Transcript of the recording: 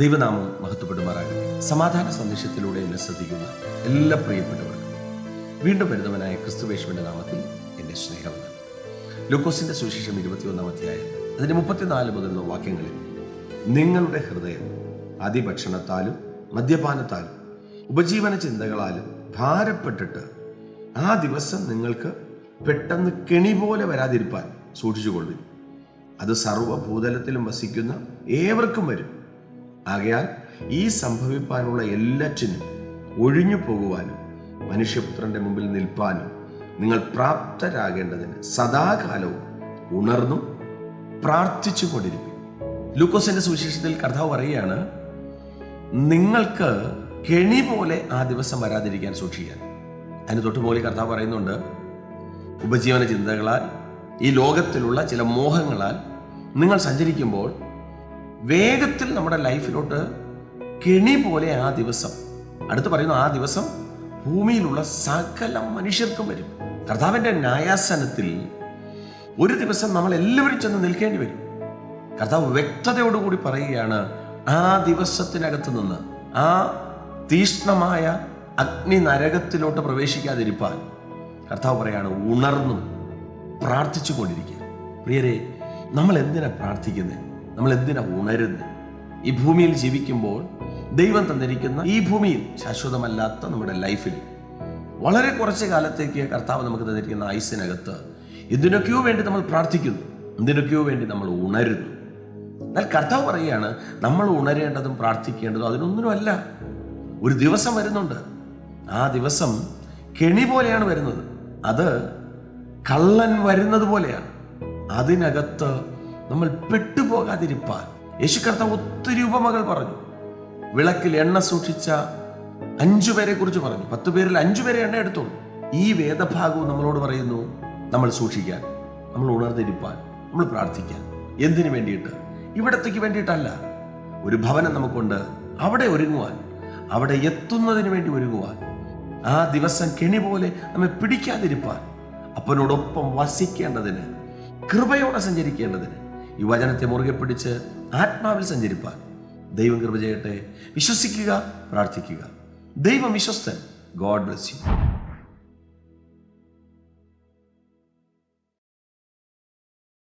ദൈവനാമം മഹത്വപ്പെടുമാറാകട്ടെ. സമാധാന സന്ദേശത്തിലൂടെ എന്നെ ശ്രദ്ധിക്കുന്ന എല്ലാ പ്രിയപ്പെട്ടവർക്കും വീണ്ടും വരുന്നവനായ ക്രിസ്തുവേശുവിന്റെ നാമത്തിൽ എന്റെ സ്നേഹമുണ്ട് ലൂക്കോസിന്റെ സുവിശേഷം ഇരുപത്തിയൊന്നാം അധ്യായം അതിന്റെ മുപ്പത്തിനാല് മുതലുള്ള വാക്യങ്ങളിൽ നിങ്ങളുടെ ഹൃദയം അതിഭക്ഷണത്താലും മദ്യപാനത്താലും ഉപജീവന ചിന്തകളാലും ഭാരപ്പെട്ടിട്ട് ആ ദിവസം നിങ്ങൾക്ക് പെട്ടെന്ന് കെണി പോലെ വരാതിരിപ്പാൻ സൂക്ഷിച്ചുകൊള്ളുവിൻ. അത് സർവഭൂതലത്തിലും വസിക്കുന്ന ഏവർക്കും വരും. ആകയാൽ ഈ സംഭവിപ്പാനുള്ള എല്ലാറ്റിനും ഒഴിഞ്ഞു പോകുവാനും മനുഷ്യപുത്രന്റെ മുമ്പിൽ നിൽപ്പാനും നിങ്ങൾ പ്രാപ്തരാകേണ്ടതിന് സദാകാലവും ഉണർന്നും പ്രാർത്ഥിച്ചു കൊണ്ടിരിക്കും ലൂക്കോസിന്റെ സുവിശേഷത്തിൽ കർത്താവ് പറയുകയാണ് നിങ്ങൾക്ക് കെണി പോലെ ആ ദിവസം വരാതിരിക്കാൻ സൂക്ഷിക്കാൻ. അതിന് തൊട്ടുപോലെ കർത്താവ് പറയുന്നുണ്ട് ഉപജീവന ചിന്തകളാൽ ഈ ലോകത്തിലുള്ള ചില മോഹങ്ങളാൽ നിങ്ങൾ സഞ്ചരിക്കുമ്പോൾ വേഗത്തിൽ നമ്മുടെ ലൈഫിലോട്ട് കെണി പോലെ ആ ദിവസം. അടുത്ത് പറയുന്നു ആ ദിവസം ഭൂമിയിലുള്ള സകല മനുഷ്യർക്കും വരും. കർത്താവിന്റെ ന്യായാസനത്തിൽ ഒരു ദിവസം നമ്മൾ എല്ലാവരും ചെന്ന് നിൽക്കേണ്ടി വരും. കർത്താവ് വ്യക്തതയോടുകൂടി പറയുകയാണ് ആ ദിവസത്തിനകത്ത് നിന്ന് ആ തീഷ്ണമായ അഗ്നി നരകത്തിലോട്ട് പ്രവേശിക്കാതിരിപ്പാൻ. കർത്താവ് പറയാണ് ഉണർന്നും പ്രാർത്ഥിച്ചു കൊണ്ടിരിക്കുക പ്രിയരെ നമ്മൾ എന്തിനാ പ്രാർത്ഥിക്കുന്നത് നമ്മൾ എന്തിനാ ഉണരുന്നത് ഈ ഭൂമിയിൽ ജീവിക്കുമ്പോൾ ദൈവം തന്നിരിക്കുന്ന ഈ ഭൂമിയിൽ ശാശ്വതമല്ലാത്ത നമ്മുടെ ലൈഫിൽ വളരെ കുറച്ച് കാലത്തേക്ക് കർത്താവ് നമുക്ക് തന്നിരിക്കുന്ന ആയുസിനകത്ത് എന്തിനൊക്കെയോ വേണ്ടി നമ്മൾ പ്രാർത്ഥിക്കുന്നു എന്തിനൊക്കെയോ വേണ്ടി നമ്മൾ ഉണരുന്നു. എന്നാൽ കർത്താവ് പറയുകയാണ് നമ്മൾ ഉണരേണ്ടതും പ്രാർത്ഥിക്കേണ്ടതും അതിനൊന്നിനുമല്ല. ഒരു ദിവസം വരുന്നുണ്ട്. ആ ദിവസം കെണി പോലെയാണ് വരുന്നത്. അത് കള്ളൻ വരുന്നത് പോലെയാണ്. അതിനകത്ത് നമ്മൾ പെട്ടുപോകാതിരിപ്പാൻ. യേശു കർത്താവ് ഒത്തിരി ഉപമകൾ പറഞ്ഞു. വിളക്കിൽ എണ്ണ സൂക്ഷിച്ച അഞ്ചു പേരെ കുറിച്ച് പറഞ്ഞു. പത്ത് പേരിൽ അഞ്ചു പേരെ എണ്ണ എടുത്തോളൂ. ഈ വേദഭാഗവും നമ്മളോട് പറയുന്നു നമ്മൾ സൂക്ഷിക്കാൻ നമ്മൾ ഉണർന്നിരിപ്പാൻ നമ്മൾ പ്രാർത്ഥിക്കാൻ. എന്തിനു വേണ്ടിയിട്ട്? ഇവിടത്തേക്ക് വേണ്ടിയിട്ടല്ല. ഒരു ഭവനം നമുക്കുണ്ട്. അവിടെ ഒരുങ്ങുവാൻ അവിടെ എത്തുന്നതിന് വേണ്ടി ഒരുങ്ങുവാൻ. ആ ദിവസം കെണി പോലെ നമ്മെ പിടിക്കാതിരിപ്പാൻ. അപ്പനോടൊപ്പം വസിക്കേണ്ടതിന് കൃപയോടെ സഞ്ചരിക്കേണ്ടതിന്. ഈ വചനത്തെ മുറുകെ പിടിച്ച് ആത്മാവിൽ സഞ്ചരിപ്പാൻ. ദൈവം കൃപ ചെയ്യട്ടെ. വിശ്വസിക്കുക പ്രാർത്ഥിക്കുക. ദൈവം വിശ്വസ്തൻ. God bless you